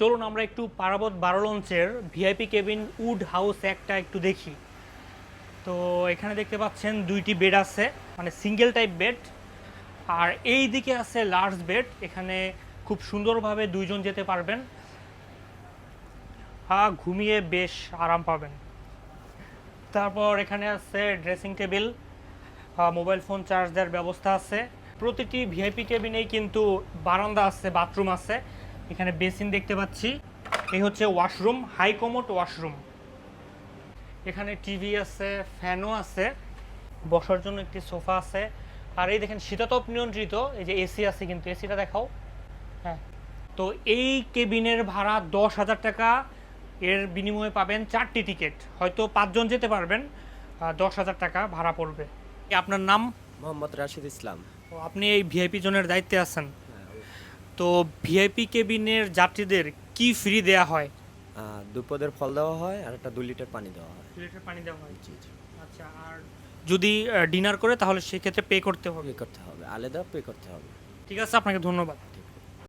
চলুন আমরা একটু পারাবত বারো লঞ্চের ভিআইপি কেবিন উড হাউস একটা একটু দেখি। তো এখানে দেখতে পাচ্ছেন দুইটি বেড আছে মানে সিঙ্গেল টাইপ বেড। আর এই দিকে আছে লার্জ বেড এখানে খুব সুন্দরভাবে দুইজন যেতে পারবেন। হ্যাঁ ঘুমিয়ে বেশ আরাম পাবেন। তারপর এখানে আছে dressing table mobile phone charge দেওয়ার ব্যবস্থা আছে। প্রতিটি ভিআইপি কেবিনেই কিন্তু বারান্দা আছে বাথরুম আছে। এখানে বেসিন দেখতে পাচ্ছি। এই হচ্ছে ওয়াশরুম হাই কমোট ওয়াশরুম। এখানে টিভি আছে ফ্যানও আছে বসার জন্য একটি সোফা আছে। আর এই দেখেন শীতাতপ নিয়ন্ত্রিত এই যে এসি আছে কিন্তু এসিটা দেখাও। হ্যাঁ। তো এই কেবিনের ভাড়া দশ হাজার টাকা। এর বিনিময়ে পাবেন চারটি টিকিট। হয়তো পাঁচজন যেতে পারবেন দশ হাজার টাকা ভাড়া পড়বে। আপনার নাম? মোহাম্মদ রাশিদ ইসলাম। আপনি এই ভিআইপি জোনের দায়িত্বে আছেন। তো ভিআইপি কেবিনের যাত্রীদের কি ফ্রি দেয়া হয়? দুপদের ফল দেওয়া হয় আর একটা দু লিটার পানি দেওয়া হয়। দু লিটার পানি দেওয়া হয়। জি জি। আচ্ছা আর যদি ডিনার করে তাহলে সেক্ষেত্রে পে করতে হবে? করতে হবে। আলাদা পে করতে হবে। ঠিক আছে আপনাকে ধন্যবাদ।